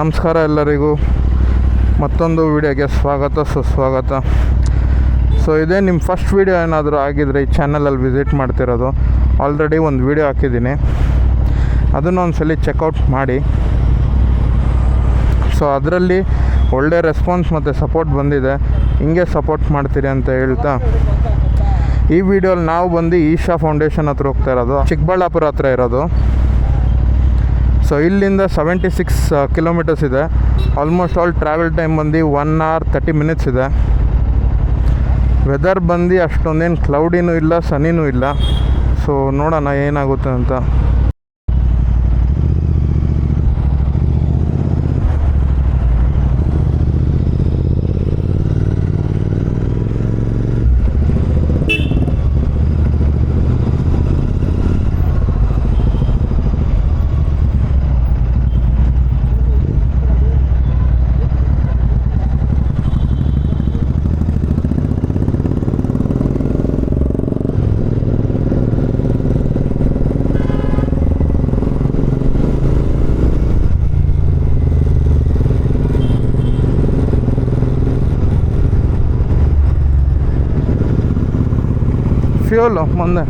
ನಮಸ್ಕಾರ ಎಲ್ಲರಿಗೂ. ಮತ್ತೊಂದು ವಿಡಿಯೋಗೆ ಸ್ವಾಗತ, ಸುಸ್ವಾಗತ. ಸೊ ಇದೇ ನಿಮ್ಮ ಫಸ್ಟ್ ವಿಡಿಯೋ ಏನಾದರೂ ಆಗಿದ್ರೆ ಈ ಚಾನಲಲ್ಲಿ ವಿಸಿಟ್ ಮಾಡ್ತಿರೋದು. ಆಲ್ರೆಡಿ ಒಂದು ವಿಡಿಯೋ ಹಾಕಿದ್ದೀನಿ. ಅದನ್ನು ಸಲ ಚೆಕ್ಔಟ್ ಮಾಡಿ. ಸೊ ಅದರಲ್ಲಿ ಒಳ್ಳೆ ರೆಸ್ಪಾನ್ಸ್ ಮತ್ತು ಸಪೋರ್ಟ್ ಬಂದಿದೆ. ಹಿಂಗೆ ಸಪೋರ್ಟ್ ಮಾಡ್ತೀರಿ ಅಂತ ಹೇಳ್ತಾ. ಈ ವಿಡಿಯೋಲಿ ನಾವು ಬಂದು ಈಶಾ ಫೌಂಡೇಶನ್ ಹತ್ರ ಹೋಗ್ತಾ ಇರೋದು. ಚಿಕ್ಕಬಳ್ಳಾಪುರ ಹತ್ರ ಇರೋದು. ಸೊ ಇಲ್ಲಿಂದ ಸೆವೆಂಟಿ ಸಿಕ್ಸ್ ಕಿಲೋಮೀಟರ್ಸ್ ಇದೆ. ಆಲ್ಮೋಸ್ಟ್ ಆಲ್ ಟ್ರಾವೆಲ್ ಟೈಮ್ ಬಂದು ಒನ್ ಅವರ್ ತರ್ಟಿ ಮಿನಿಟ್ಸ್ ಇದೆ. ವೆದರ್ ಬಂದು ಅಷ್ಟೊಂದೇನು ಕ್ಲೌಡಿನೂ ಇಲ್ಲ ಸನಿನೂ ಇಲ್ಲ. ಸೊ ನೋಡೋಣ ಏನಾಗುತ್ತೆ ಅಂತ. ಫ್ಯೂಲು ಮುಂದೆ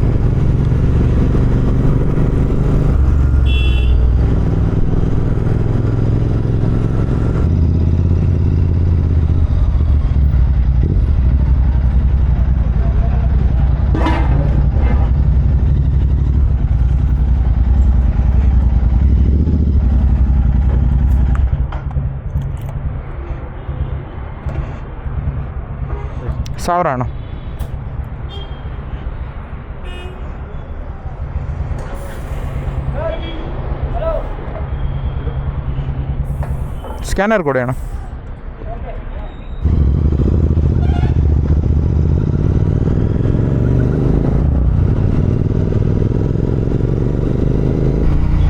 ಸಾವಿರ ಅಣ್ಣ ಸ್ಕ್ಯಾನರ್ ಕೊಡಿ ಅಣ್ಣ.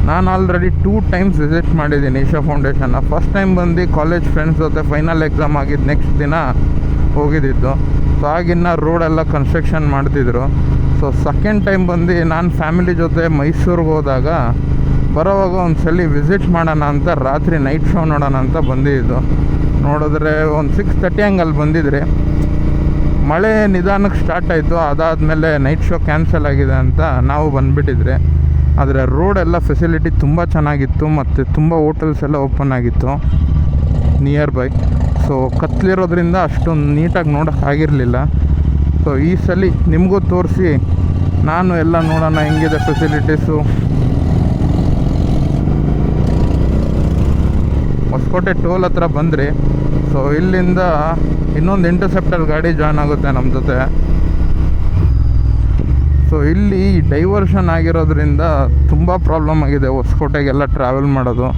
ನಾನು ಆಲ್ರೆಡಿ ಟೂ ಟೈಮ್ಸ್ ವಿಸಿಟ್ ಮಾಡಿದ್ದೀನಿ ಈಶಾ ಫೌಂಡೇಶನ್ನ ಫಸ್ಟ್ ಟೈಮ್ ಬಂದು ಕಾಲೇಜ್ ಫ್ರೆಂಡ್ಸ್ ಜೊತೆ ಫೈನಲ್ ಎಕ್ಸಾಮ್ ಆಗಿದ್ದು ನೆಕ್ಸ್ಟ್ ದಿನ ಹೋಗಿದ್ದಿದ್ದು. ಸೊ ಆಗಿನ್ನ ರೋಡೆಲ್ಲ ಕನ್ಸ್ಟ್ರಕ್ಷನ್ ಮಾಡ್ತಿದ್ರು. ಸೊ ಸೆಕೆಂಡ್ ಟೈಮ್ ಬಂದು ನಾನು ಫ್ಯಾಮಿಲಿ ಜೊತೆ ಮೈಸೂರಿಗೆ ಹೋದಾಗ ಬರೋವಾಗ ಒಂದು ಸಲ ವಿಸಿಟ್ ಮಾಡೋಣ ಅಂತ, ರಾತ್ರಿ ನೈಟ್ ಶೋ ನೋಡೋಣ ಅಂತ ಬಂದಿದ್ದು. ನೋಡಿದ್ರೆ ಒಂದು ಸಿಕ್ಸ್ ತರ್ಟಿ ಹಂಗಲ್ಲಿ ಬಂದಿದ್ರಿ. ಮಳೆ ನಿಧಾನಕ್ಕೆ ಸ್ಟಾರ್ಟ್ ಆಯಿತು. ಅದಾದಮೇಲೆ ನೈಟ್ ಶೋ ಕ್ಯಾನ್ಸಲ್ ಆಗಿದೆ ಅಂತ ನಾವು ಬಂದುಬಿಟ್ಟಿದ್ರಿ. ಆದರೆ ರೋಡ್ ಎಲ್ಲ ಫೆಸಿಲಿಟಿ ತುಂಬ ಚೆನ್ನಾಗಿತ್ತು ಮತ್ತು ತುಂಬ ಹೋಟೆಲ್ಸ್ ಎಲ್ಲ ಓಪನ್ ಆಗಿತ್ತು. ನಿಯರ್ ಬೈ ಸೊ ಕತ್ಲಿರೋದ್ರಿಂದ ಅಷ್ಟೊಂದು ನೀಟಾಗಿ ನೋಡೋಕೆ ಆಗಿರಲಿಲ್ಲ. ಸೊ ಈ ಸಲ ನಿಮಗೂ ತೋರಿಸಿ, ನಾನು ಎಲ್ಲ ನೋಡೋಣ, ಹೆಂಗಿದೆ ಫೆಸಿಲಿಟೀಸು ಹೊಸಕೋಟೆ ಟೋಲ್ ಹತ್ರ ಬಂದ್ರಿ. ಸೊ ಇಲ್ಲಿಂದ ಇನ್ನೊಂದು ಇಂಟರ್ಸೆಪ್ಟರ್ ಗಾಡಿ ಜಾಯ್ನ್ ಆಗುತ್ತೆ ನಮ್ಮ ಜೊತೆ. ಸೊ ಇಲ್ಲಿ ಡೈವರ್ಷನ್ ಆಗಿರೋದ್ರಿಂದ ತುಂಬ ಪ್ರಾಬ್ಲಮ್ ಆಗಿದೆ. ಹೊಸಕೋಟೆಗೆಲ್ಲ ಟ್ರಾವೆಲ್ ಮಾಡೋದು.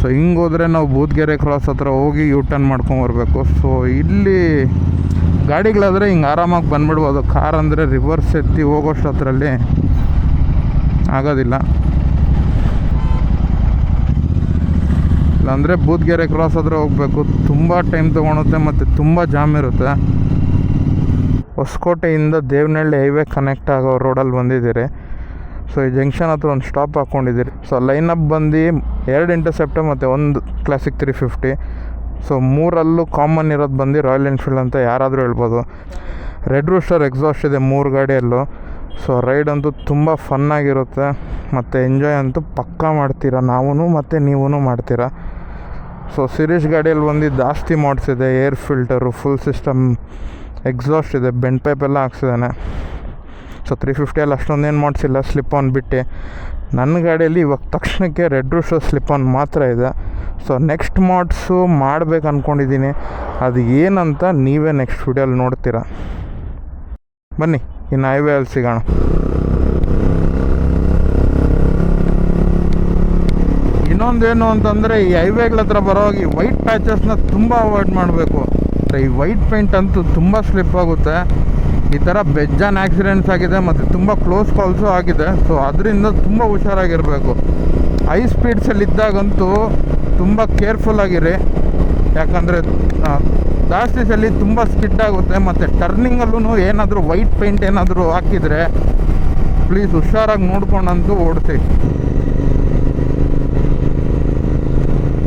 ಸೊ ಹಿಂಗೆ ಹೋದರೆ ನಾವು ಬೂದ್ಗೆರೆ ಕ್ರಾಸ್ ಹತ್ರ ಹೋಗಿ ಯೂ ಟರ್ನ್ ಮಾಡ್ಕೊಂಬರ್ಬೇಕು ಸೊ ಇಲ್ಲಿ ಗಾಡಿಗಳಾದರೆ ಹಿಂಗೆ ಆರಾಮಾಗಿ ಬಂದ್ಬಿಡ್ಬೋದು. ಕಾರ್ ಅಂದರೆ ರಿವರ್ಸ್ ಎತ್ತಿ ಹೋಗೋಷ್ಟೊತ್ತರಲ್ಲಿ ಆಗೋದಿಲ್ಲ. ಇಲ್ಲಾಂದರೆ ಬೂದ್ಗೆರೆ ಕ್ರಾಸ್ ಆದರೆ ಹೋಗಬೇಕು. ತುಂಬ ಟೈಮ್ ತೊಗೊಳುತ್ತೆ ಮತ್ತು ತುಂಬ ಜಾಮ್ ಇರುತ್ತೆ. ಹೊಸಕೋಟೆಯಿಂದ ದೇವನಹಳ್ಳಿ ಹೈವೇ ಕನೆಕ್ಟ್ ಆಗೋ ರೋಡಲ್ಲಿ ಬಂದಿದ್ದೀರಿ. ಸೊ ಈ ಜಂಕ್ಷನ್ ಹತ್ರ ಒಂದು ಸ್ಟಾಪ್ ಹಾಕ್ಕೊಂಡಿದ್ದೀರಿ ಸೊ ಅಪ್ ಬಂದು ಎರಡು ಇಂಟರ್ಸೆಪ್ಟ್ ಮತ್ತು ಒಂದು ಕ್ಲಾಸಿಕ್ ತ್ರೀ ಫಿಫ್ಟಿ ಸೊ ಮೂರಲ್ಲೂ ಕಾಮನ್ ಇರೋದು ಬಂದು ರಾಯಲ್ ಎನ್ಫೀಲ್ಡ್ ಅಂತ ಯಾರಾದರೂ ಹೇಳ್ಬೋದು. ರೆಡ್ ರೂಸ್ಟರ್ ಎಕ್ಸಾಸ್ಟ್ ಇದೆ ಮೂರು ಗಾಡಿಯಲ್ಲೂ. ಸೊ ರೈಡ್ ಅಂತೂ ತುಂಬ ಫನ್ನಾಗಿರುತ್ತೆ ಮತ್ತು ಎಂಜಾಯ್ ಅಂತೂ ಪಕ್ಕಾ ಮಾಡ್ತೀರಾ? ನಾವೂ ಮತ್ತು ನೀವೂ ಮಾಡ್ತೀರಾ? ಸೊ ಸಿರೀಸ್ ಗಾಡಿಯಲ್ಲಿ ಒಂದು ಜಾಸ್ತಿ ಮಾಡಿಸಿದೆ air filter full system exhaust ಇದೆ ಬೆಂಡ್ ಪೈಪ್ ಎಲ್ಲ ಹಾಕ್ಸಿದ್ದಾನೆ ಸೊ ತ್ರೀ ಫಿಫ್ಟಿಯಲ್ಲಿ ಅಷ್ಟೊಂದೇನು ಮಾಡಿಸಿಲ್ಲ ಸ್ಲಿಪ್ ಆನ್ ಬಿಟ್ಟು. ನನ್ನ ಗಾಡಿಯಲ್ಲಿ ಇವಾಗ ತಕ್ಷಣಕ್ಕೆ ರೆಡ್ ರೂಸ್ಟರ್ ಸ್ಲಿಪ್ ಆನ್ ಮಾತ್ರ ಇದೆ. ಸೊ ನೆಕ್ಸ್ಟ್ ಮಾಡ್ಸು ಮಾಡ್ಬೇಕು ಅಂದ್ಕೊಂಡಿದ್ದೀನಿ ಅದು ಏನಂತ ನೀವೇ ನೆಕ್ಸ್ಟ್ ವೀಡಿಯೋಲಿ ನೋಡ್ತೀರಾ. ಬನ್ನಿ, ಇನ್ನು ಹೈವೇ ಅಲ್ಲಿ ಸಿಗೋಣ. ಇನ್ನೊಂದೇನು ಅಂತಂದರೆ ಈ ಹೈವೇಗಳ ಹತ್ರ ಬರೋವಾಗ ಈ ವೈಟ್ ಪ್ಯಾಚಸ್ನ ತುಂಬ ಅವಾಯ್ಡ್ ಮಾಡಬೇಕು. ಈ ವೈಟ್ ಪೇಂಟ್ ಅಂತೂ ತುಂಬ ಸ್ಲಿಪ್ ಆಗುತ್ತೆ. ಈ ಥರ ಬೆಜ್ಜಾನ್ ಆಕ್ಸಿಡೆಂಟ್ಸ್ ಆಗಿದೆ ಮತ್ತು ತುಂಬ ಕ್ಲೋಸ್ ಕಾಲ್ಸು ಆಗಿದೆ. ಸೊ ಅದರಿಂದ ತುಂಬ ಹುಷಾರಾಗಿರಬೇಕು. ಹೈ ಸ್ಪೀಡ್ಸಲ್ಲಿ ಇದ್ದಾಗಂತೂ ತುಂಬ ಕೇರ್ಫುಲ್ ಆಗಿರಿ. ಯಾಕಂದರೆ ಜಾಸ್ತಿ ಸಲ ತುಂಬ ಸ್ಕಿಡ್ ಆಗುತ್ತೆ ಮತ್ತು ಟರ್ನಿಂಗಲ್ಲೂ ಏನಾದರೂ ವೈಟ್ ಪೇಂಟ್ ಏನಾದರೂ ಹಾಕಿದರೆ ಪ್ಲೀಸ್ ಹುಷಾರಾಗಿ ನೋಡ್ಕೊಂಡಂತೂ ಓಡಿಸಿ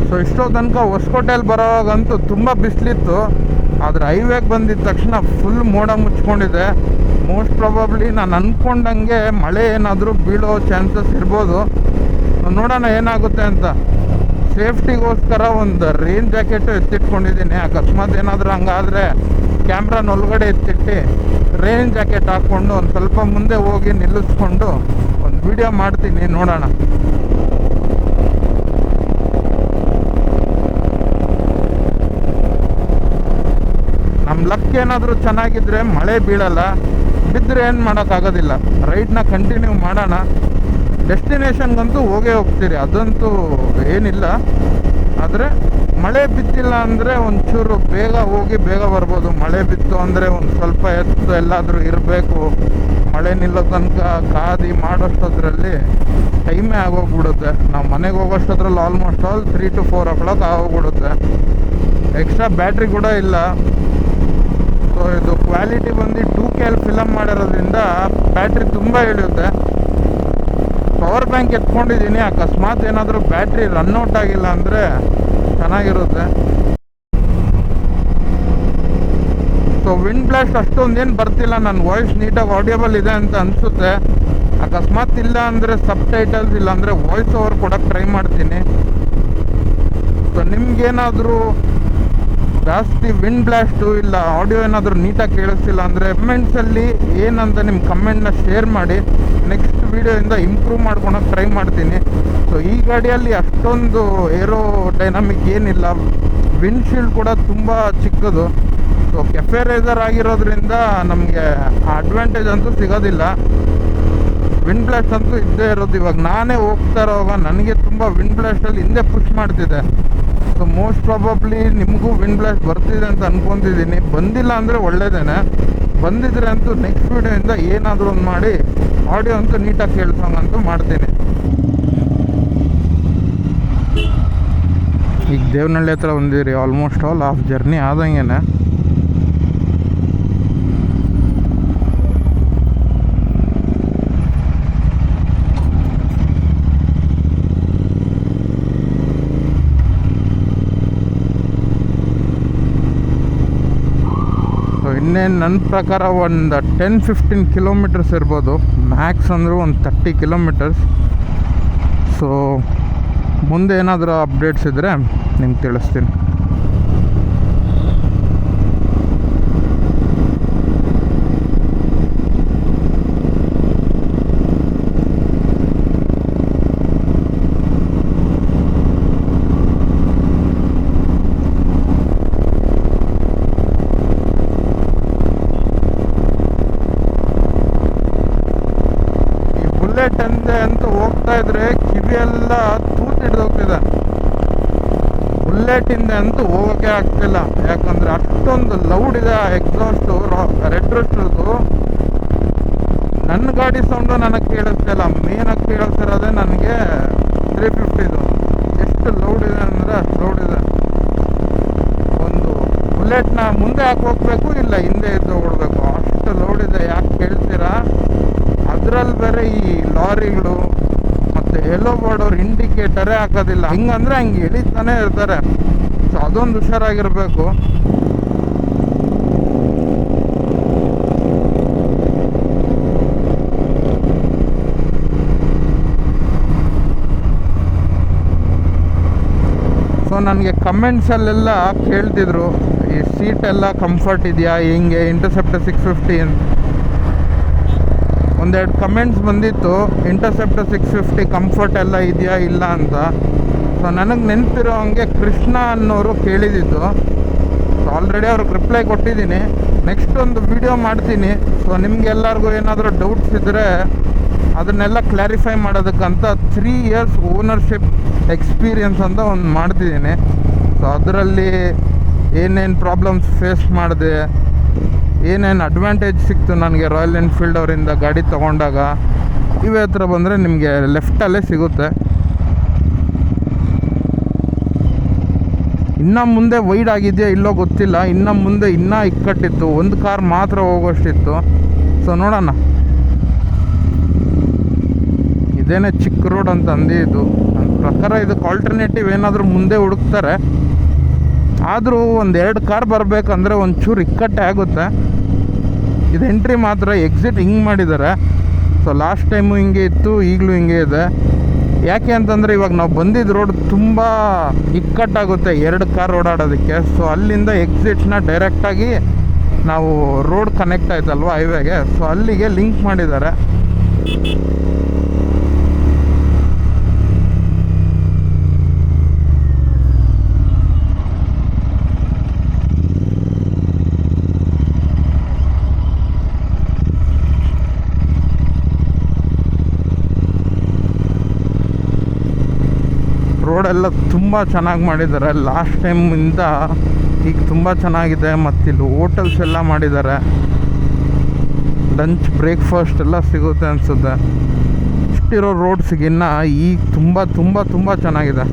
ಸೊ ಇಷ್ಟೋ ತನಕ ಹೊಸಕೋಟೆಯಲ್ಲಿ ಬರೋವಾಗಂತೂ ತುಂಬ ಬಿಸಿಲಿತ್ತು. ಆದರೆ ಹೈವೇಗೆ ಬಂದಿದ್ದ ತಕ್ಷಣ ಫುಲ್ ಮೋಡ ಮುಚ್ಕೊಂಡಿದೆ. ಮೋಸ್ಟ್ ಪ್ರಾಬಬ್ಲಿ ನಾನು ಅಂದ್ಕೊಂಡಂಗೆ ಮಳೆ ಏನಾದರೂ ಬೀಳೋ ಚಾನ್ಸಸ್ ಇರ್ಬೋದು. ನೋಡೋಣ ಏನಾಗುತ್ತೆ ಅಂತ. ಸೇಫ್ಟಿಗೋಸ್ಕರ ಒಂದು ರೈನ್ ಜಾಕೆಟು ಎತ್ತಿಟ್ಕೊಂಡಿದ್ದೀನಿ. ಅಕಸ್ಮಾತ್ ಏನಾದರೂ ಹಂಗಾದರೆ ಕ್ಯಾಮ್ರಾನ ಒಳಗಡೆ ಎತ್ತಿಟ್ಟು ರೈನ್ ಜಾಕೆಟ್ ಹಾಕ್ಕೊಂಡು ಒಂದು ಸ್ವಲ್ಪ ಮುಂದೆ ಹೋಗಿ ನಿಲ್ಲಿಸ್ಕೊಂಡು ಒಂದು ವಿಡಿಯೋ ಮಾಡ್ತೀನಿ, ನೋಡೋಣ. ನಮ್ಮ ಲಕ್ ಏನಾದರೂ ಚೆನ್ನಾಗಿದ್ದರೆ ಮಳೆ ಬೀಳಲ್ಲ ಬಿದ್ದರೆ ಏನು ಮಾಡೋಕ್ಕಾಗೋದಿಲ್ಲ. ರೈಡ್ನ ಕಂಟಿನ್ಯೂ ಮಾಡೋಣ. ಡೆಸ್ಟಿನೇಷನ್ಗಂತೂ ಹೋಗೇ ಹೋಗ್ತೀರಿ. ಅದಂತೂ ಏನಿಲ್ಲ. ಆದರೆ ಮಳೆ ಬಿದ್ದಿಲ್ಲ ಅಂದರೆ ಒಂಚೂರು ಬೇಗ ಹೋಗಿ ಬೇಗ ಬರ್ಬೋದು. ಮಳೆ ಬಿತ್ತು ಅಂದರೆ ಒಂದು ಸ್ವಲ್ಪ ಎತ್ತು ಎಲ್ಲಾದರೂ ಇರಬೇಕು. ಮಳೆ ನಿಲ್ಲೋ ತನಕ ಕಾದಿ ಮಾಡೋಷ್ಟೊದ್ರಲ್ಲಿ ಟೈಮೇ ಆಗೋಗ್ಬಿಡುತ್ತೆ. ನಾವು ಮನೆಗೆ ಹೋಗೋಷ್ಟೊದ್ರಲ್ಲಿ almost all three to four o'clock ಆಗೋಗ್ಬಿಡುತ್ತೆ. Extra battery ಕೂಡ ಇಲ್ಲ. ಸೊ ಇದು ಕ್ವಾಲಿಟಿ ಬಂದು ಟೂ ಕೆ ಎಲ್ ಫಿಲಮ್ ಮಾಡಿರೋದ್ರಿಂದ ಬ್ಯಾಟ್ರಿ ತುಂಬ ಇಳಿಯುತ್ತೆ. ಪವರ್ ಬ್ಯಾಂಕ್ ಎತ್ಕೊಂಡಿದ್ದೀನಿ, ಅಕಸ್ಮಾತ್ ಏನಾದರೂ ಬ್ಯಾಟ್ರಿ ರನ್ಔಟ್ ಆಗಿಲ್ಲ ಅಂದರೆ ಚೆನ್ನಾಗಿರುತ್ತೆ. ಸೊ ವಿಂಡ್ ಬ್ಲಾಸ್ಟ್ ಅಷ್ಟೊಂದೇನು ಬರ್ತಿಲ್ಲ ನನ್ನ ವಾಯ್ಸ್ ನೀಟಾಗಿ ಆಡಿಯಬಲ್ ಇದೆ ಅಂತ ಅನಿಸುತ್ತೆ. ಅಕಸ್ಮಾತ್ ಇಲ್ಲ ಅಂದರೆ ಸಬ್ ಟೈಟಲ್ಸ್ ಇಲ್ಲ ಅಂದರೆ ವಾಯ್ಸ್ ಓವರ್ ಕೊಡೋಕ್ಕೆ ಟ್ರೈ ಮಾಡ್ತೀನಿ. ಸೊ ನಿಮ್ಗೇನಾದರೂ ಜಾಸ್ತಿ ವಿಂಡ್ ಬ್ಲಾಸ್ಟು ಇಲ್ಲ ಆಡಿಯೋ ಏನಾದರೂ ನೀಟಾಗಿ ಕೇಳಿಸ್ತಿಲ್ಲ ಅಂದರೆ ಕಮೆಂಟ್ಸಲ್ಲಿ ಏನಂತ ನಿಮ್ಮ ಕಮೆಂಟ್ನ ಶೇರ್ ಮಾಡಿ ನೆಕ್ಸ್ಟ್ ವೀಡಿಯೋಯಿಂದ ಇಂಪ್ರೂವ್ ಮಾಡ್ಕೊಳಕ್ಕೆ ಟ್ರೈ ಮಾಡ್ತೀನಿ. ಸೊ ಈ ಗಾಡಿಯಲ್ಲಿ ಅಷ್ಟೊಂದು ಏರೋ ಡೈನಾಮಿಕ್ ಏನಿಲ್ಲ ವಿಂಡ್ಶೀಲ್ಡ್ ಕೂಡ ತುಂಬ ಚಿಕ್ಕದು. ಸೊ ಕೆಫೆ ರೈಸರ್ ಆಗಿರೋದ್ರಿಂದ ನಮಗೆ ಅಡ್ವಾಂಟೇಜ್ ಅಂತೂ ಸಿಗೋದಿಲ್ಲ. ವಿಂಡ್ ಬ್ಲಾಸ್ಟ್ ಅಂತೂ ಇದ್ದೇ ಇರೋದು ಇವಾಗ. ನಾನೇ ಹೋಗ್ತಾ ಇರೋವಾಗ ನನಗೆ ತುಂಬ ವಿಂಡ್ ಬ್ಲಾಸ್ಟಲ್ಲಿ ಹಿಂದೆ ಪುಷ್ ಮಾಡ್ತಿದೆ. ಸೊ ಮೋಸ್ಟ್ ಪ್ರಾಬಬ್ಲಿ ನಿಮಗೂ ವಿಂಡ್ ಬ್ಲಾಸ್ಟ್ ಬರ್ತಿದೆ ಅಂತ ಅನ್ಕೊಂತಿದ್ದೀನಿ. ಬಂದಿಲ್ಲ ಅಂದರೆ ಒಳ್ಳೇದೇನೆ. ಬಂದಿದ್ರೆ ಅಂತೂ ನೆಕ್ಸ್ಟ್ ವೀಡಿಯೋಯಿಂದ ಏನಾದರೂ ಒಂದು ಮಾಡಿ ಆಡಿಯೋ ಅಂತೂ ನೀಟಾಗಿ ಕೇಳಿಸೋಂಗಂತೂ ಮಾಡ್ತೀನಿ. ಈಗ ದೇವನಹಳ್ಳಿ ಹತ್ರ ಬಂದಿರಿ ಆಲ್ಮೋಸ್ಟ್ ಆಲ್ ಹಾಫ್ ಜರ್ನಿ ಆದಂಗೆನೆ ಸೊ ಇನ್ನೇನು ನನ್ನ ಪ್ರಕಾರ ಒಂದು ಟೆನ್ ಫಿಫ್ಟೀನ್ ಕಿಲೋಮೀಟರ್ಸ್ ಇರ್ಬೋದು. ಮ್ಯಾಕ್ಸ್ ಅಂದರೂ ಒಂದು ತರ್ಟಿ ಕಿಲೋಮೀಟರ್ಸ್ ಸೊ ಮುಂದೆ ಏನಾದರೂ ಅಪ್ಡೇಟ್ಸ್ ಇದ್ದರೆ ನಿಮ್ಗೆ ತಿಳಿಸ್ತೀನಿ ಈ ಬುಲೆಟ್ ಅಂದೆ ಅಂತ ಹೋಗ್ತಾ ಇದ್ರೆ ಕಿವಿಯೆಲ್ಲ ತೂತ್ ಹಿಡ್ದೋಗ್ತಿದೆ ಬುಲೆಟ್ ಇಂದ ಅಂತೂ ಹೋಗೋಕೆ ಆಗ್ತಿಲ್ಲ. ಯಾಕಂದ್ರೆ ಅಷ್ಟೊಂದು ಲೌಡ್ ಇದೆ ಎಕ್ಸಾಸ್ಟು ರೆಡ್ ಅದು ನನ್ನ ಗಾಡಿ ಸೌಂಡು ನನಗೆ ಕೇಳಿಸ್ತಿಲ್ಲ ಮೇನಾಗಿ ಕೇಳಿಸ್ತಿರೋದೇ ನನಗೆ ತ್ರೀ ಫಿಫ್ಟಿದು ಎಷ್ಟು ಲೌಡ್ ಇದೆ ಅಂದರೆ ಅಷ್ಟು ಲೌಡ್ ಇದೆ. ಒಂದು ಬುಲೆಟ್ನ ಮುಂದೆ ಹಾಕಿ ಹೋಗ್ಬೇಕು, ಇಲ್ಲ ಹಿಂದೆ ಇದ್ದು ಓಡಬೇಕು? ಅಷ್ಟು ಲೌಡ್ ಇದೆ, ಯಾಕೆ ಕೇಳ್ತೀರಾ? ಅದ್ರಲ್ಲಿ ಬೇರೆ ಈ ಲಾರಿಗಳು ಮತ್ತೆ ಎಲ್ಲೋ ಬೋರ್ಡ್ ಅವ್ರು ಇಂಡಿಕೇಟರೇ ಹಾಕೋದಿಲ್ಲ ಹಿಂಗಂದ್ರೆ ಹಂಗೆ ಎಳಿತಾನೆ ಇರ್ತಾರೆ. ಸೊ ಅದೊಂದು ಹುಷಾರಾಗಿರ್ಬೇಕು. ಸೊ ನನಗೆ ಕಮೆಂಟ್ಸಲ್ಲೆಲ್ಲ ಕೇಳ್ತಿದ್ರು. ಈ ಸೀಟ್ ಎಲ್ಲ ಕಂಫರ್ಟ್ ಇದೆಯಾ? ಹಿಂಗೆ? ಇಂಟರ್ಸೆಪ್ಟರ್ ಸಿಕ್ಸ್ ಫಿಫ್ಟಿ ಒಂದೆರಡು ಕಮೆಂಟ್ಸ್ ಬಂದಿತ್ತು ಇಂಟರ್ಸೆಪ್ಟರ್ ಸಿಕ್ಸ್ ಫಿಫ್ಟಿ ಕಂಫರ್ಟ್ ಎಲ್ಲ ಇದೆಯಾ ಇಲ್ಲ ಅಂತ. ಸೊ ನನಗೆ ನೆನಪಿರೋ ಹಂಗೆ ಕೃಷ್ಣ ಅನ್ನೋರು ಕೇಳಿದಿದ್ದು. ಸೊ ಆಲ್ರೆಡಿ ಅವ್ರಿಗೆ ರಿಪ್ಲೈ ಕೊಟ್ಟಿದ್ದೀನಿ. ನೆಕ್ಸ್ಟ್ ಒಂದು ವಿಡಿಯೋ ಮಾಡ್ತೀನಿ. ಸೊ ನಿಮ್ಗೆಲ್ಲರಿಗೂ ಏನಾದರೂ ಡೌಟ್ಸ್ ಇದ್ದರೆ ಅದನ್ನೆಲ್ಲ ಕ್ಲಾರಿಫೈ ಮಾಡೋದಕ್ಕಂತ ತ್ರೀ ಇಯರ್ಸ್ ಓನರ್ಶಿಪ್ ಎಕ್ಸ್ಪೀರಿಯನ್ಸ್ ಅಂತ ಒಂದು ಮಾಡ್ತಿದ್ದೀನಿ. ಸೊ ಅದರಲ್ಲಿ ಏನೇನು ಪ್ರಾಬ್ಲಮ್ಸ್ ಫೇಸ್ ಮಾಡಿದೆ ಏನೇನು ಅಡ್ವಾಂಟೇಜ್ ಸಿಕ್ತು ನನಗೆ ರಾಯಲ್ ಎನ್ಫೀಲ್ಡ್ ಅವರಿಂದ ಗಾಡಿ ತೊಗೊಂಡಾಗ? ಇವೇ ಹತ್ರ ಬಂದರೆ ನಿಮಗೆ ಲೆಫ್ಟಲ್ಲೇ ಸಿಗುತ್ತೆ. ಇನ್ನು ಮುಂದೆ ವೈಡ್ ಆಗಿದೆಯಾ ಇಲ್ಲೋ ಗೊತ್ತಿಲ್ಲ. ಇನ್ನು ಮುಂದೆ ಇನ್ನೂ ಇಕ್ಕಟ್ಟಿತ್ತು. ಒಂದು ಕಾರ್ ಮಾತ್ರ ಹೋಗೋಷ್ಟಿತ್ತು. ಸೊ ನೋಡೋಣ. ಇದೇನೇ ಚಿಕ್ಕ ರೋಡ್ ಅಂತ ಅಂದಿದ್ದು ಪ್ರಕಾರ ಇದಕ್ಕೆ ಆಲ್ಟರ್ನೇಟಿವ್ ಏನಾದರೂ ಮುಂದೆ ಹುಡುಕ್ತಾರೆ. ಆದರೂ ಒಂದು ಎರಡು ಕಾರ್ ಬರಬೇಕಂದ್ರೆ ಒಂಚೂರು ಇಕ್ಕಟ್ಟೆ ಆಗುತ್ತೆ. ಇದು ಎಂಟ್ರಿ ಮಾತ್ರ ಎಕ್ಸಿಟ್ ಹಿಂಗೆ ಮಾಡಿದ್ದಾರೆ ಸೊ ಲಾಸ್ಟ್ ಟೈಮು ಹಿಂಗೆ ಇತ್ತು, ಈಗಲೂ ಹಿಂಗೆ ಇದೆ. ಯಾಕೆ ಅಂತಂದರೆ ಇವಾಗ ನಾವು ಬಂದಿದ್ದ ರೋಡ್ ತುಂಬ ಇಕ್ಕಟ್ಟಾಗುತ್ತೆ, ಎರಡು ಕಾರ್ ಓಡಾಡೋದಕ್ಕೆ. ಸೊ ಅಲ್ಲಿಂದ ಎಕ್ಸಿಟ್ನ ಡೈರೆಕ್ಟಾಗಿ ನಾವು ರೋಡ್ ಕನೆಕ್ಟ್ ಆಯ್ತಲ್ವ ಹೈವೇಗೆ ಸೊ ಅಲ್ಲಿಗೆ ಲಿಂಕ್ ಮಾಡಿದ್ದಾರೆ ರೋಡೆಲ್ಲ ತುಂಬ ಚೆನ್ನಾಗಿ ಮಾಡಿದ್ದಾರೆ. ಲಾಸ್ಟ್ ಟೈಮಿಂದ ಈಗ ತುಂಬ ಚೆನ್ನಾಗಿದೆ ಮತ್ತು ಇಲ್ಲಿ ಹೋಟೆಲ್ಸ್ ಎಲ್ಲ ಮಾಡಿದ್ದಾರೆ. ಲಂಚ್ ಬ್ರೇಕ್ಫಾಸ್ಟ್ ಎಲ್ಲ ಸಿಗುತ್ತೆ ಅನಿಸುತ್ತೆ. ಇಷ್ಟಿರೋ ರೋಡ್ಸ್ಗಿನ್ನ ಈಗ ತುಂಬ ತುಂಬ ತುಂಬ ಚೆನ್ನಾಗಿದೆ.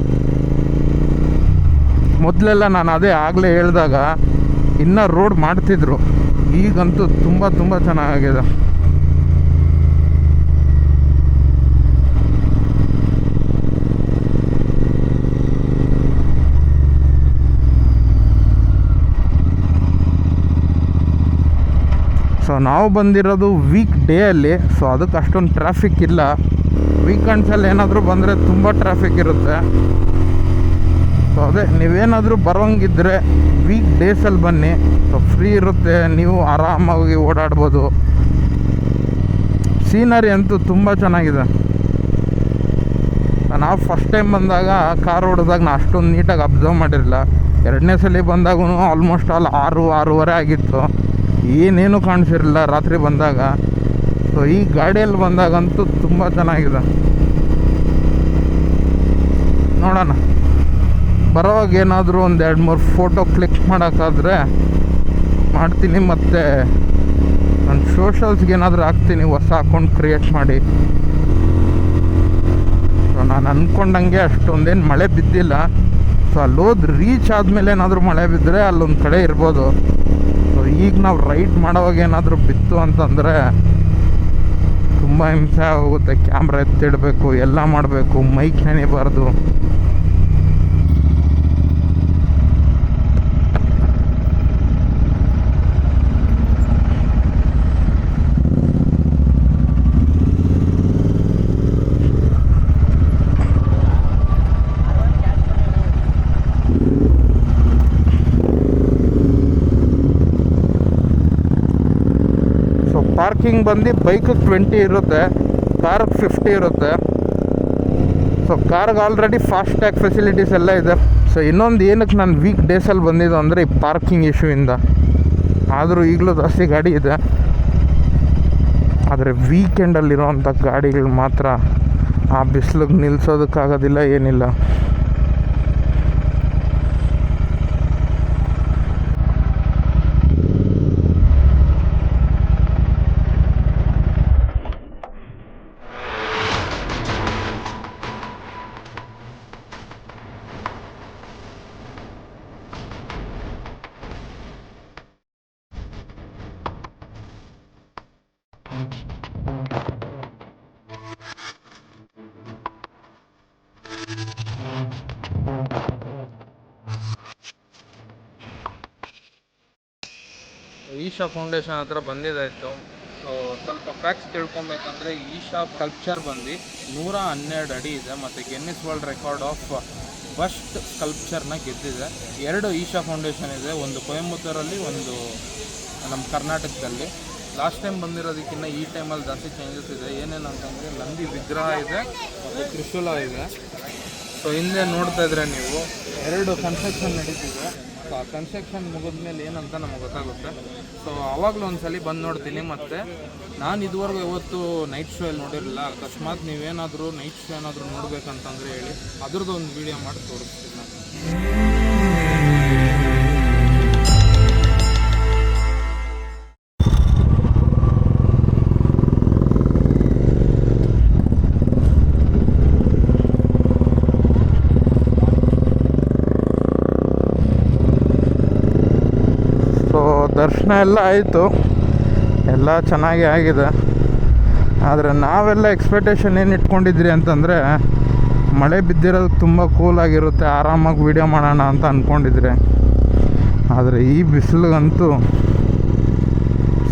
ಮೊದಲೆಲ್ಲ ನಾನು ಅದೇ ಆಗಲೇ ಹೇಳಿದಾಗ ಇನ್ನೂ ರೋಡ್ ಮಾಡ್ತಿದ್ರು. ಈಗಂತೂ ತುಂಬ ತುಂಬ ಚೆನ್ನಾಗಿದೆ. ಸೊ ನಾವು ಬಂದಿರೋದು ವೀಕ್ ಡೇಯಲ್ಲಿ ಸೊ ಅದಕ್ಕೆ ಅಷ್ಟೊಂದು ಟ್ರಾಫಿಕ್ ಇಲ್ಲ. ವೀಕೆಂಡ್ಸಲ್ಲಿ ಏನಾದರೂ ಬಂದರೆ ತುಂಬ ಟ್ರಾಫಿಕ್ ಇರುತ್ತೆ. ಸೊ ಅದೇ, ನೀವೇನಾದರೂ ಬರೋಂಗಿದ್ರೆ ವೀಕ್ ಡೇಸಲ್ಲಿ ಬನ್ನಿ. ಸೊ ಫ್ರೀ ಇರುತ್ತೆ. ನೀವು ಆರಾಮಾಗಿ ಓಡಾಡ್ಬೋದು. ಸೀನರಿ ಅಂತೂ ತುಂಬ ಚೆನ್ನಾಗಿದೆ. ನಾವು ಫಸ್ಟ್ ಟೈಮ್ ಬಂದಾಗ ಕಾರ್ ಹೊಡೆದಾಗ ನಾನು ಅಷ್ಟೊಂದು ನೀಟಾಗಿ ಅಬ್ಸರ್ವ್ ಮಾಡಿರಲಿಲ್ಲ. ಎರಡನೇ ಸಲ ಬಂದಾಗೂ ಆಲ್ಮೋಸ್ಟ್ ಆಲ್ ಆರು, ಆರೂವರೆ ಆಗಿತ್ತು. ಏನೇನು ಕಾಣಿಸಿರಲಿಲ್ಲ ರಾತ್ರಿ ಬಂದಾಗ. ಸೊ ಈ ಗಾಡಿಯಲ್ಲಿ ಬಂದಾಗಂತೂ ತುಂಬ ಚೆನ್ನಾಗಿದೆ. ನೋಡೋಣ. ಬರೋವಾಗ ಏನಾದರೂ ಒಂದು ಎರಡು ಮೂರು ಫೋಟೋ ಕ್ಲಿಕ್ ಮಾಡೋಕ್ಕಾದ್ರೆ ಮಾಡ್ತೀನಿ ಮತ್ತು ನನ್ನ ಸೋಷಲ್ಸ್ಗೆ ಏನಾದರೂ ಹಾಕ್ತೀನಿ, ಹೊಸ ಅಕೌಂಟ್ ಕ್ರಿಯೇಟ್ ಮಾಡಿ. ಸೊ ನಾನು ಅಂದ್ಕೊಂಡಂಗೆ ಅಷ್ಟೊಂದೇನು ಮಳೆ ಬಿದ್ದಿಲ್ಲ. ಸೊ ಅಲ್ಲಿ ಹೋದ್ ರೀಚ್ ಆದಮೇಲೆ ಏನಾದರೂ ಮಳೆ ಬಿದ್ದರೆ ಅಲ್ಲೊಂದು ಕಡೆ ಇರ್ಬೋದು. ಈಗ ನಾವು ರೈಡ್ ಮಾಡೋವಾಗ ಏನಾದರೂ ಬಿತ್ತು ಅಂತಂದರೆ ತುಂಬ ಹಿಂಸೆ ಆಗುತ್ತೆ ಕ್ಯಾಮ್ರಾ ಎತ್ತಿಡಬೇಕು, ಎಲ್ಲ ಮಾಡಬೇಕು ಮೈಕ್ ನೆನಿಬಾರ್ದು ಸೊ ಪಾರ್ಕಿಂಗ್ ಬಂದು ಬೈಕಿಗೆ ಟ್ವೆಂಟಿ ಇರುತ್ತೆ ಕಾರ್ಗೆ ಫಿಫ್ಟಿ ಇರುತ್ತೆ. ಸೊ ಕಾರ್ಗೆ ಆಲ್ರೆಡಿ ಫಾಸ್ಟ್ ಟ್ಯಾಗ್ ಫೆಸಿಲಿಟೀಸ್ ಎಲ್ಲ ಇದೆ. ಸೊ ಇನ್ನೊಂದು ಏನಕ್ಕೆ ನಾನು ವೀಕ್ ಡೇಸಲ್ಲಿ ಬಂದಿದ್ದು ಅಂದರೆ ಈ ಪಾರ್ಕಿಂಗ್ ಇಶ್ಯೂಯಿಂದ ಆದರೂ ಈಗಲೂ ಜಾಸ್ತಿ ಗಾಡಿ ಇದೆ. ಆದರೆ ವೀಕೆಂಡಲ್ಲಿರೋವಂಥ ಗಾಡಿಗಳು ಮಾತ್ರ ಆ ಬಿಸಿಲಿಗೆ ನಿಲ್ಸೋದಕ್ಕಾಗೋದಿಲ್ಲ, ಏನಿಲ್ಲ. ಈಶಾ ಫೌಂಡೇಶನ್ ಹತ್ರ ಬಂದಿದ್ದಾಯಿತು. ಸೊ ಸ್ವಲ್ಪ ಫ್ಯಾಕ್ಟ್ಸ್ ತಿಳ್ಕೊಬೇಕಂದ್ರೆ ಈಶಾ ಸ್ಕಲ್ಪ್ಚರ್ ಬಂದು ನೂರ ಹನ್ನೆರಡು ಅಡಿ ಇದೆ ಮತ್ತು Guinness world record of first ಸ್ಕಲ್ಪ್ಚರ್ನ ಗೆದ್ದಿದೆ. ಎರಡು ಈಶಾ ಫೌಂಡೇಶನ್ ಇದೆ, ಒಂದು ಕೊಯಂಬತ್ತೂರಲ್ಲಿ, ಒಂದು ನಮ್ಮ ಕರ್ನಾಟಕದಲ್ಲಿ. ಲಾಸ್ಟ್ ಟೈಮ್ ಬಂದಿರೋದಕ್ಕಿಂತ ಈ ಟೈಮಲ್ಲಿ ಜಾಸ್ತಿ ಚೇಂಜಸ್ ಇದೆ. ಏನೇನು ಅಂತಂದರೆ ನಂದಿ ವಿಗ್ರಹ ಇದೆ ಮತ್ತು ತ್ರಿಶೂಲ ಇದೆ. ಸೊ ಹಿಂದೆ ನೋಡ್ತಾ ಇದ್ರೆ ನೀವು ಎರಡು ಕನ್ಸ್ಟ್ರಕ್ಷನ್ ನಡೀತಿದೆ. ಆ ಕನ್ಸ್ಟ್ರಕ್ಷನ್ ಮುಗಿದ್ಮೇಲೆ ಏನಂತ ನಮಗೆ ಗೊತ್ತಾಗುತ್ತೆ. ಸೊ ಅವಾಗಲೂ ಒಂದ್ಸಲಿ ಬಂದು ನೋಡ್ತೀನಿ ಮತ್ತು ನಾನು ಇದುವರೆಗೂ ಇವತ್ತು ನೈಟ್ ಶೋ ಅಲ್ಲಿ ನೋಡಿರಲಿಲ್ಲ. ಅಕಸ್ಮಾತ್ ನೀವೇನಾದರೂ ನೈಟ್ ಶೋ ಏನಾದರೂ ನೋಡಬೇಕಂತಂದರೆ ಹೇಳಿ ಅದ್ರದ್ದು ಒಂದು ವಿಡಿಯೋ ಮಾಡಿ ತೋರಿಸ್ತೀನಿ. ನಾನು ದರ್ಶನ ಎಲ್ಲ ಆಯಿತು. ಎಲ್ಲ ಚೆನ್ನಾಗಿ ಆಗಿದೆ. ಆದರೆ ನಾವೆಲ್ಲ ಎಕ್ಸ್ಪೆಕ್ಟೇಷನ್ ಏನು ಇಟ್ಕೊಂಡಿದ್ರಿ ಅಂತಂದರೆ, ಮಳೆ ಬಿದ್ದಿರೋದು ತುಂಬ ಕೂಲಾಗಿರುತ್ತೆ ಆರಾಮಾಗಿ ವೀಡಿಯೋ ಮಾಡೋಣ ಅಂತ ಅಂದ್ಕೊಂಡಿದ್ರೆ ಆದರೆ ಈ ಬಿಸಿಲಿಗಂತೂ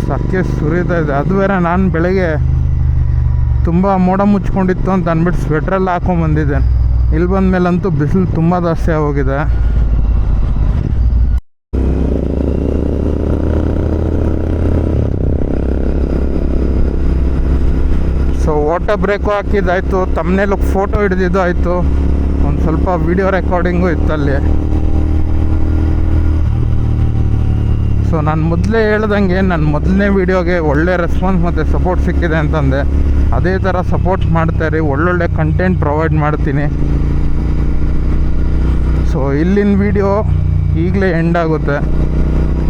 ಸಕ್ಕೆ ಸುರಿತಾ ಇದೆ. ಅದು ಬೇರೆ ನಾನು ಬೆಳಗ್ಗೆ ತುಂಬ ಮೋಡ ಮುಚ್ಕೊಂಡಿತ್ತು ಅಂತ ಅಂದ್ಬಿಟ್ಟು ಸ್ವೆಟ್ರೆಲ್ಲ ಹಾಕೊಂಬಂದಿದ್ದೆ ಇಲ್ಲಿ ಬಂದಮೇಲಂತೂ ಬಿಸಿಲು ತುಂಬ ಜಾಸ್ತಿ ಆಗೋಗಿದೆ. ಓಟೋ ಬ್ರೇಕು ಹಾಕಿದ್ದಾಯಿತು ತಮ್ಮನೇಲು ಫೋಟೋ ಹಿಡಿದಿದ್ದು ಆಯಿತು ಒಂದು ಸ್ವಲ್ಪ ವಿಡಿಯೋ ರೆಕಾರ್ಡಿಂಗು ಇತ್ತಲ್ಲಿ ಸೊ ನಾನು ಮೊದಲೇ ಹೇಳ್ದಂಗೆ ನನ್ನ ಮೊದಲನೇ ವೀಡಿಯೋಗೆ ಒಳ್ಳೆ ರೆಸ್ಪಾನ್ಸ್ ಮತ್ತು ಸಪೋರ್ಟ್ ಸಿಕ್ಕಿದೆ ಅಂತಂದೆ. ಅದೇ ಥರ ಸಪೋರ್ಟ್ ಮಾಡ್ತಾರೆ ಒಳ್ಳೊಳ್ಳೆ ಕಂಟೆಂಟ್ ಪ್ರೊವೈಡ್ ಮಾಡ್ತೀನಿ. ಸೊ ಇಲ್ಲಿನ ವೀಡಿಯೋ ಈಗಲೇ ಎಂಡ್ ಆಗುತ್ತೆ.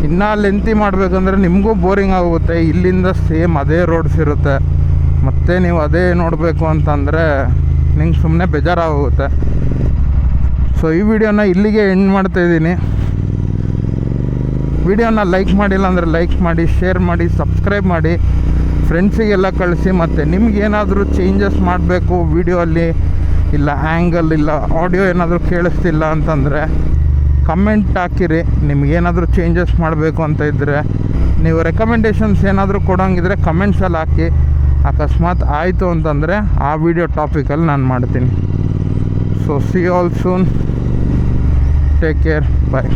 ಇನ್ನೂ ಲೆಂತಿ ಮಾಡಬೇಕಂದ್ರೆ ನಿಮಗೂ ಬೋರಿಂಗ್ ಆಗುತ್ತೆ. ಇಲ್ಲಿಂದ ಸೇಮ್ ಅದೇ ರೋಡ್ಸ್ ಇರುತ್ತೆ. ಮತ್ತೆ ನೀವು ಅದೇ ನೋಡಬೇಕು ಅಂತಂದರೆ ನಿಂಗೆ ಸುಮ್ಮನೆ ಬೇಜಾರಾಗೋಗುತ್ತೆ. ಸೊ ಈ ವಿಡಿಯೋನ ಇಲ್ಲಿಗೆ ಎಂಡ್ ಮಾಡ್ತಾಯಿದ್ದೀನಿ ವಿಡಿಯೋನ ಲೈಕ್ ಮಾಡಿಲ್ಲ ಅಂದರೆ ಲೈಕ್ ಮಾಡಿ ಶೇರ್ ಮಾಡಿ ಸಬ್ಸ್ಕ್ರೈಬ್ ಮಾಡಿ. ಫ್ರೆಂಡ್ಸಿಗೆಲ್ಲ ಕಳಿಸಿ ಮತ್ತು ನಿಮ್ಗೇನಾದರೂ ಚೇಂಜಸ್ ಮಾಡಬೇಕು ವಿಡಿಯೋ ಅಲ್ಲಿ ಇಲ್ಲ ಆ್ಯಂಗಲ್ ಇಲ್ಲ ಆಡಿಯೋ ಏನಾದರೂ ಕೇಳಿಸ್ತಿಲ್ಲ ಅಂತಂದರೆ ಕಮೆಂಟ್ ಹಾಕಿರಿ. ನಿಮಗೇನಾದರೂ ಚೇಂಜಸ್ ಮಾಡಬೇಕು ಅಂತ ಇದ್ದರೆ ನೀವು ರೆಕಮೆಂಡೇಷನ್ಸ್ ಏನಾದರೂ ಕೊಡೋಂಗಿದ್ರೆ ಕಮೆಂಟ್ಸಲ್ಲಿ ಹಾಕಿ. ಅಕಸ್ಮಾತ್ ಆಯಿತು ಅಂತಂದರೆ ಆ ವಿಡಿಯೋ ಟಾಪಿಕಲ್ಲಿ ನಾನು ಮಾಡ್ತೀನಿ. So see all soon take care bye